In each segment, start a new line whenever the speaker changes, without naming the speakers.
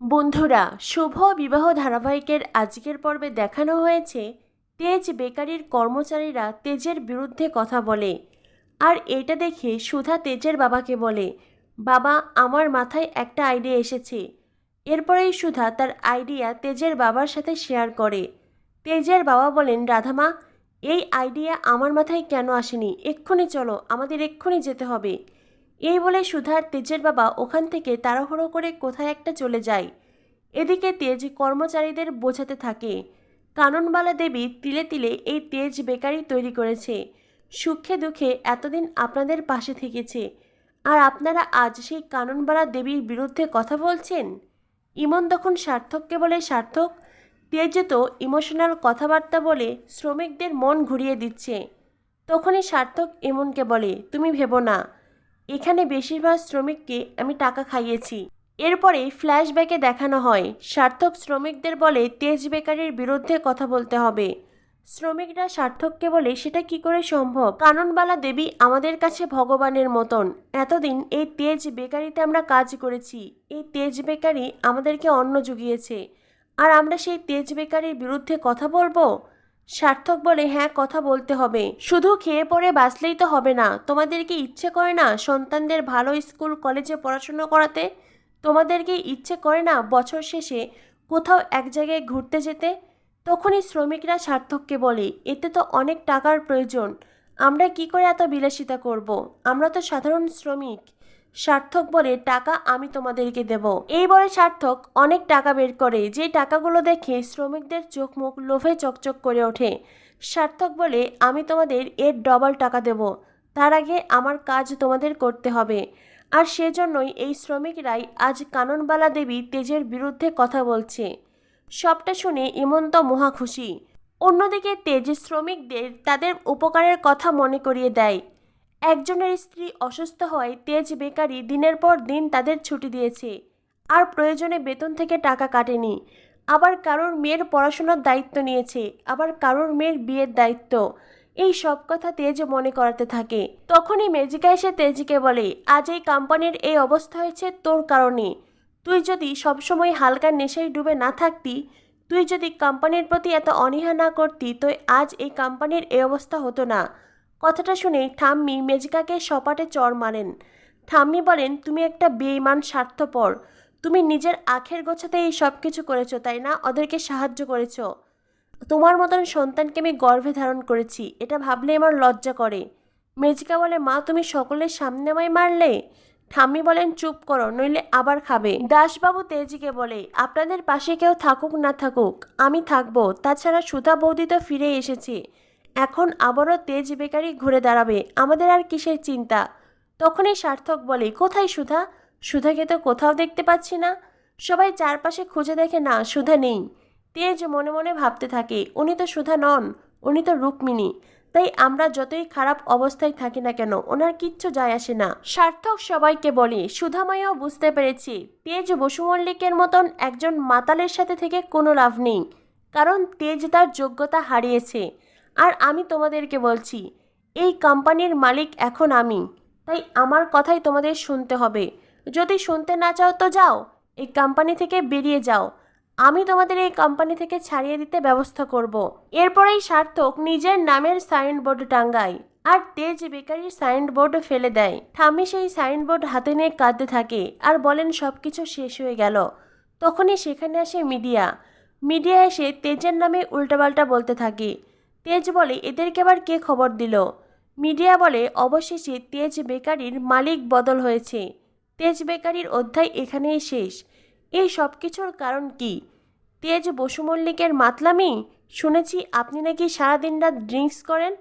বন্ধুরা, শুভ বিবাহ ধারাবাহিকের আজকের পর্বে দেখানো হয়েছে তেজ বেকারির কর্মচারীরা তেজের বিরুদ্ধে কথা বলে। আর এটা দেখে সুধা তেজের বাবাকে বলে, বাবা, আমার মাথায় একটা আইডিয়া এসেছে। এরপরেই সুধা তার আইডিয়া তেজের বাবার সাথে শেয়ার করে। তেজের বাবা বলেন রাধামা এই আইডিয়া আমার মাথায় কেন আসেনি? এক্ষুনি চলো, আমাদের এক্ষুনি যেতে হবে। এই বলে সুধার তেজের বাবা ওখান থেকে তাড়াহুড়ো করে কোথায় একটা চলে যায়। এদিকে তেজ কর্মচারীদের বোঝাতে থাকে। কাননবালা দেবী তিলে তিলে এই তেজ বেকারি তৈরি করেছে। সুখে দুঃখে এতদিন আপনাদের পাশে থেকেছে। আর আপনারা আজ সেই কাননবালা দেবীর বিরুদ্ধে কথা বলছেন? ইমন তখন সার্থককে বলে, সার্থক, তেজ তো ইমোশনাল কথাবার্তা বলে শ্রমিকদের মন ঘুরিয়ে দিচ্ছে। তখনই সার্থক ইমনকে বলে, তুমি ভেবো না। এখানে বেশিরভাগ শ্রমিককে আমি টাকা খাইয়েছি। এরপরে ফ্ল্যাশব্যাকে দেখানো হয়। সার্থক শ্রমিকদের বলে তেজ বেকারির বিরুদ্ধে কথা বলতে হবে। শ্রমিকরা সার্থককে বলে, সেটা কি করে সম্ভব? কাননবালা দেবী আমাদের কাছে ভগবানের মতন। এতদিন এই তেজ বেকারিতে আমরা কাজ করেছি। এই তেজ বেকারি আমাদেরকে অন্ন জুগিয়েছে। আর আমরা সেই তেজ বেকারির বিরুদ্ধে কথা বলব? সার্থক বলে হ্যাঁ কথা বলতে হবে। শুধু খেয়ে পরে বাঁচলেই তো হবে না। তোমাদেরকে ইচ্ছে করে না সন্তানদের ভালো স্কুল, কলেজে পড়াশুনো করাতে? তোমাদেরকে ইচ্ছে করে না বছর শেষে কোথাও এক জায়গায় ঘুরতে যেতে? তখনই শ্রমিকরা সার্থককে বলে, এতে তো অনেক টাকার প্রয়োজন। আমরা কি করে এত বিলাসিতা করব। আমরা তো সাধারণ শ্রমিক। সার্থক বলে টাকা আমি তোমাদেরকে দেব। এই বলে সার্থক অনেক টাকা বের করে। যে টাকাগুলো দেখে শ্রমিকদের চোখ মুখ লোভে চকচক করে ওঠে। সার্থক বলে, আমি তোমাদের এর ডবল টাকা দেব। তার আগে আমার কাজ তোমাদের করতে হবে। আর সেজন্যই এই শ্রমিকরাই আজ কাননবালা দেবী তেজের বিরুদ্ধে কথা বলছে। সবটা শুনে ইমন্ত মহা খুশি। অন্যদিকে তেজ শ্রমিকদের তাদের উপকারের কথা মনে করিয়ে দেয়। একজনের স্ত্রী অসুস্থ হয় তেজ বেকারি দিনের পর দিন তাদের ছুটি দিয়েছে। আর প্রয়োজনে বেতন থেকে টাকা কাটেনি। আবার কারোর মেয়ের পড়াশোনার দায়িত্ব নিয়েছে, আবার কারোর মেয়ের বিয়ের দায়িত্ব। এই সব কথা তেজ মনে করাতে থাকে। তখনই মেজিকা এসে তেজকে বলে, আজ এই কোম্পানির এই অবস্থা হয়েছে, তোর কারণে। তুই যদি সবসময় হালকা নেশায় ডুবে না থাকতি, তুই যদি কোম্পানির প্রতি এত অনীহা না করতি, তো আজ এই কোম্পানির এই অবস্থা হতো না। কথাটা শুনে ঠাম্মি মেজিকাকে সপাটে চর মারেন। ঠাম্মি বলেন, তুমি একটা বেইমান স্বার্থপর। তুমি নিজের আখের গোছাতে এই সব কিছু করেছ, তাই না? ওদেরকে সাহায্য করেছ। তোমার মতন সন্তানকে আমি গর্ভে ধারণ করেছি। এটা ভাবলে আমার লজ্জা করে। মেজিকা বলে, মা, তুমি সকলের সামনে আমায় মারলে? ঠাম্মি বলেন, চুপ করো, নইলে আবার খাবে। দাসবাবু তেজিকে বলে, আপনাদের পাশে কেউ থাকুক না থাকুক, আমি থাকব। তাছাড়া সুধা বৌদি তো ফিরে এসেছে। এখন আবারও তেজ বেকারি ঘুরে দাঁড়াবে। আমাদের আর কিসের চিন্তা? তখনই সার্থক বলে, কোথায় সুধা? সুধাকে তো কোথাও দেখতে পাচ্ছি না। সবাই চারপাশে খুঁজে দেখে, না, সুধা নেই। তেজ মনে মনে ভাবতে থাকে, উনি তো সুধা নন, উনি তো রুক্মিণী। তাই আমরা যতই খারাপ অবস্থায় থাকি না কেন, ওনার কিচ্ছু যায় আসে না। সার্থক সবাইকে বলে, সুধাময়ও বুঝতে পেরেছি। তেজ বসু মল্লিকের মতন একজন মাতালের সাথে থেকে কোনো লাভ নেই। কারণ তেজ তার যোগ্যতা হারিয়েছে। আর আমি তোমাদেরকে বলছি, এই কোম্পানির মালিক এখন আমি। তাই আমার কথাই তোমাদের শুনতে হবে। যদি শুনতে না চাও তো যাও, এই কোম্পানি থেকে বেরিয়ে যাও। আমি তোমাদের এই কোম্পানি থেকে ছাড়িয়ে দিতে ব্যবস্থা করব। এরপরেই সার্থক নিজের নামের সাইনবোর্ড টাঙ্গায় আর তেজ বেকারির সাইনবোর্ড ফেলে দেয়। ঠাম্মি সেই সাইনবোর্ড হাতে নিয়ে কাঁদতে থাকে আর বলেন সব কিছু শেষ হয়ে গেল। তখনই সেখানে আসে মিডিয়া। মিডিয়া এসে তেজের নামে উল্টাপাল্টা বলতে থাকে। তেজ বলে, এদেরকে আবার কে খবর দিল? মিডিয়া বলে, অবশেষে তেজ বেকারির মালিক বদল হয়েছে। তেজ বেকারির অধ্যায় এখানেই শেষ। এই সব কিছুর কারণ কি? তেজ বসু মল্লিকের মাতলামি? শুনেছি আপনি নাকি সারাদিন রাত ড্রিঙ্কস করেন?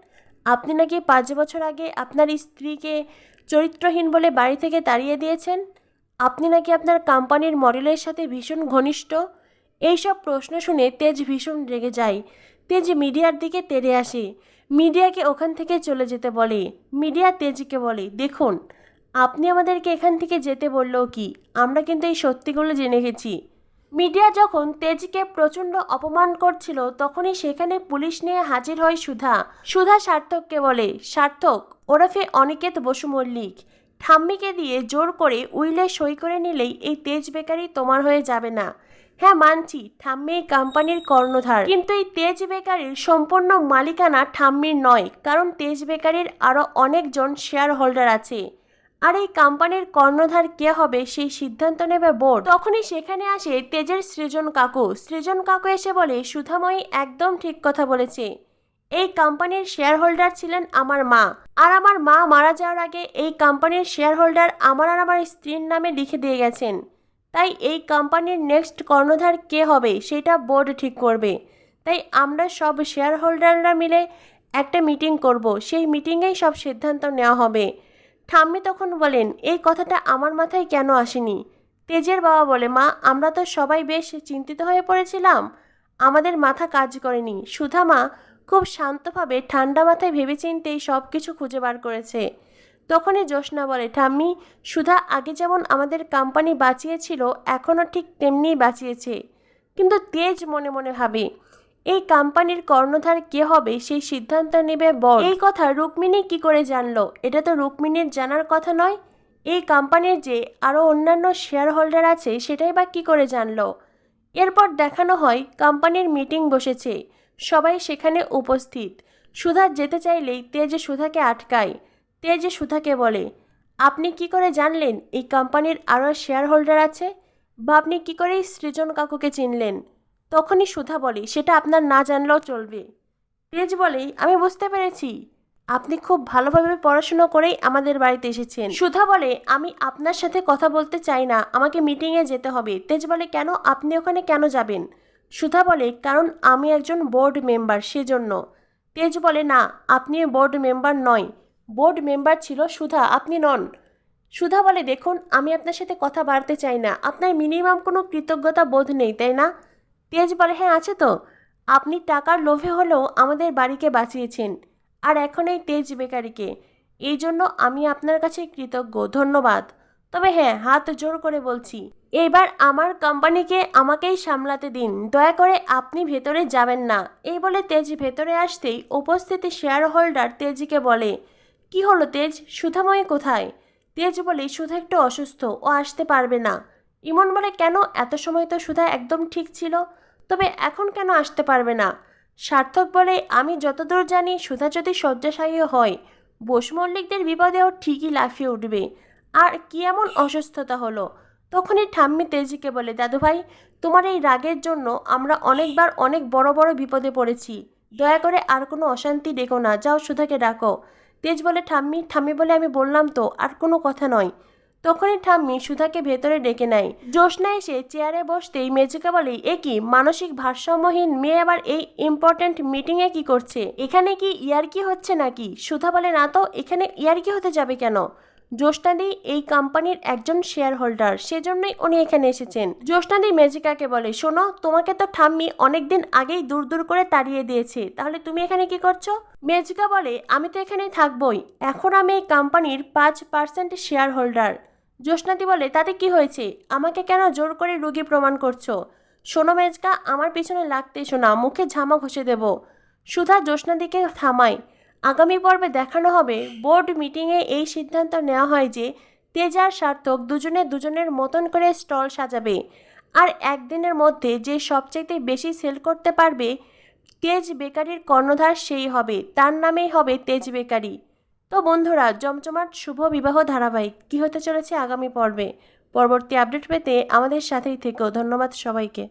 আপনি নাকি পাঁচ বছর আগে আপনার স্ত্রীকে চরিত্রহীন বলে বাড়ি থেকে তাড়িয়ে দিয়েছেন? আপনি নাকি আপনার কোম্পানির মডেলের সাথে ভীষণ ঘনিষ্ঠ? এইসব প্রশ্ন শুনে তেজ ভীষণ রেগে যায়। তেজ মিডিয়ার দিকে তেড়ে আসে। মিডিয়াকে ওখান থেকে চলে যেতে বলে। মিডিয়া তেজকে বলে, দেখুন, আপনি আমাদেরকে এখান থেকে যেতে বললেও কি? আমরা কিন্তু এই সত্যিগুলো জেনে গেছি। মিডিয়া যখন তেজকে প্রচণ্ড অপমান করছিল, তখনই সেখানে পুলিশ নিয়ে হাজির হয় সুধা। সুধা সার্থককে বলে, সার্থক, ওরফে অনিকেত বসু মল্লিক, ঠাম্মিকে দিয়ে জোর করে উইলে সই করে নিলেই এই তেজ বেকারি তোমার হয়ে যাবে না। হ্যাঁ মানছি, ঠাম্মি কোম্পানির কর্ণধার। কিন্তু এই তেজ বেকারির সম্পূর্ণ মালিকানা ঠাম্মির নয়, কারণ তেজ বেকারির আরও অনেকজন শেয়ার হোল্ডার আছে। আর এই কোম্পানির কর্ণধার কে হবে সেই সিদ্ধান্ত নেবে বোর্ড তখনই সেখানে আসে তেজের সৃজন কাকু। সৃজন কাকু এসে বলে, সুধাময়ী একদম ঠিক কথা বলেছে। এই কোম্পানির শেয়ার হোল্ডার ছিলেন আমার মা। আর আমার মা মারা যাওয়ার আগে এই কোম্পানির শেয়ার হোল্ডার আমার আর আমার স্ত্রীর নামে লিখে দিয়ে গেছেন। তাই এই কোম্পানির নেক্সট কর্ণধার কে হবে সেটা বোর্ড ঠিক করবে। তাই আমরা সব শেয়ার হোল্ডাররা মিলে একটা মিটিং করব। সেই মিটিংয়েই সব সিদ্ধান্ত নেওয়া হবে। ঠাম্মি তখন বলেন, এই কথাটা আমার মাথায় কেন আসেনি? তেজের বাবা বলে, মা, আমরা তো সবাই বেশ চিন্তিত হয়ে পড়েছিলাম। আমাদের মাথা কাজ করেনি। সুধা মা খুব শান্তভাবে ঠান্ডা মাথায় ভেবেচিন্তেই সব কিছু খুঁজে বার করেছে। তখনই জ্যোৎস্না বলে, ঠাম্মি, সুধা আগে যেমন আমাদের কোম্পানি বাঁচিয়েছিল, এখনও ঠিক তেমনিই বাঁচিয়েছে। কিন্তু তেজ মনে মনে ভাবে, এই কোম্পানির কর্ণধার কে হবে সেই সিদ্ধান্ত নেবে বর। এই কথা রুক্মিণী কি করে জানলো? এটা তো রুক্মিণীর জানার কথা নয়। এই কোম্পানির যে আরও অন্যান্য শেয়ার হোল্ডার আছে, সেটাই বা কি করে জানলো? এরপর দেখানো হয় কোম্পানির মিটিং বসেছে। সবাই সেখানে উপস্থিত। সুধা যেতে চাইলেই তেজ সুধাকে আটকায়। তেজ সুধাকে বলে, আপনি কি করে জানলেন এই কোম্পানির আরও শেয়ার হোল্ডার আছে? বা আপনি কি করে এই সৃজন কাকুকে চিনলেন? তখনই সুধা বলে, সেটা আপনার না জানলেও চলবে। তেজ বলে, আমি বুঝতে পেরেছি। আপনি খুব ভালোভাবে পড়াশুনো করেই আমাদের বাড়িতে এসেছেন। সুধা বলে, আমি আপনার সাথে কথা বলতে চাই না, আমাকে মিটিংয়ে যেতে হবে। তেজ বলে, কেন? আপনি ওখানে কেন যাবেন? সুধা বলে, কারণ আমি একজন বোর্ড মেম্বার সেজন্য। তেজ বলে, না আপনি বোর্ড মেম্বার নয়। বোর্ড মেম্বার ছিল সুধা, আপনি নন। সুধা বলে, দেখুন, আমি আপনার সাথে কথা বাড়তে চাই না। আপনার মিনিমাম কোনো কৃতজ্ঞতা বোধ নেই, তাই না? তেজ বলে হ্যাঁ আছে তো। আপনি টাকার লোভে হলেও আমাদের বাড়িকে বাঁচিয়েছেন। আর এখন এই তেজ বেকারিকে। এই জন্য আমি আপনার কাছে কৃতজ্ঞ। ধন্যবাদ। তবে হ্যাঁ হাত জোর করে বলছি এইবার আমার কোম্পানিকে আমাকেই সামলাতে দিন। দয়া করে আপনি ভেতরে যাবেন না। এই বলে তেজ ভেতরে আসতেই উপস্থিত শেয়ার হোল্ডার তেজিকে বলে কি হলো তেজ? সুধাময়ী কোথায়? তেজ বলে, সুধা একটু অসুস্থ, ও আসতে পারবে না। ইমন বলে, কেন? এত সময় তো সুধা একদম ঠিক ছিল। তবে এখন কেন আসতে পারবে না? সার্থক বলে, আমি যতদূর জানি, সুধা যদি শয্যাশায়ী হয়, বোস মল্লিকদের বিপদেও ঠিকই লাফিয়ে উঠবে। আর কি এমন অসুস্থতা হলো? তখনই ঠাম্মি তেজিকে বলে, দাদুভাই, তোমার এই রাগের জন্য আমরা অনেকবার অনেক বড় বড় বিপদে পড়েছি। দয়া করে আর কোনো অশান্তি ডেকো না। যাও সুধাকে ডাকো। তেজ বলে, ঠাম্মি ঠাম্মি বলে আমি বললাম তো, আর কোনো কথা নয়। তখনই ঠাম্মি সুধাকে ভেতরে ডেকে নেয়। জ্যোৎস্না এসে চেয়ারে বসতেই মেজুকে বলে, এ কি, মানসিক ভারসাম্যহীন মেয়ে আবার এই ইম্পর্ট্যান্ট মিটিংয়ে কি করছে? এখানে কি ইয়ারকি হচ্ছে নাকি? সুধা বলে, না তো, এখানে ইয়ারকি হতে যাবে কেন? জ্যোৎস্নাদি এই কোম্পানির একজন শেয়ার হোল্ডার সেজন্যই উনি এখানে এসেছেন। জ্যোৎস্নাদি মেজিকাকে বলে, শোনো, তোমাকে তো ঠাম্মি অনেকদিন আগেই দূর দূর করে তাড়িয়ে দিয়েছে, তাহলে তুমি এখানে কি করছ? মেজিকা বলে, আমি তো এখানে থাকবই, এখন আমি এই কোম্পানির পাঁচ পার্সেন্ট শেয়ার হোল্ডার জ্যোৎস্নাদি বলে, তাতে কি হয়েছে? আমাকে কেন জোর করে রুগী প্রমাণ করছ? শোনো মেজকা আমার পিছনে লাগতে শোনা, মুখে ঝামা ঘষে দেব। সুধা জ্যোৎস্নাদিকে থামায়। আগামী পর্বে দেখানো হবে। বোর্ড মিটিংয়ে এই সিদ্ধান্ত নেওয়া হয় যে তেজার সার্থক দুজনে দুজনের মতন করে স্টল সাজাবে। আর একদিনের মধ্যে যে সবচাইতে বেশি সেল করতে পারবে তেজ বেকারির কর্ণধার সেই হবে। তার নামেই হবে তেজ বেকারি। তো বন্ধুরা, জমজমাট শুভ বিবাহ ধারাবাহিক। কী হতে চলেছে আগামী পর্বে? পরবর্তী আপডেট পেতে আমাদের সাথেই থেকেও ধন্যবাদ সবাইকে।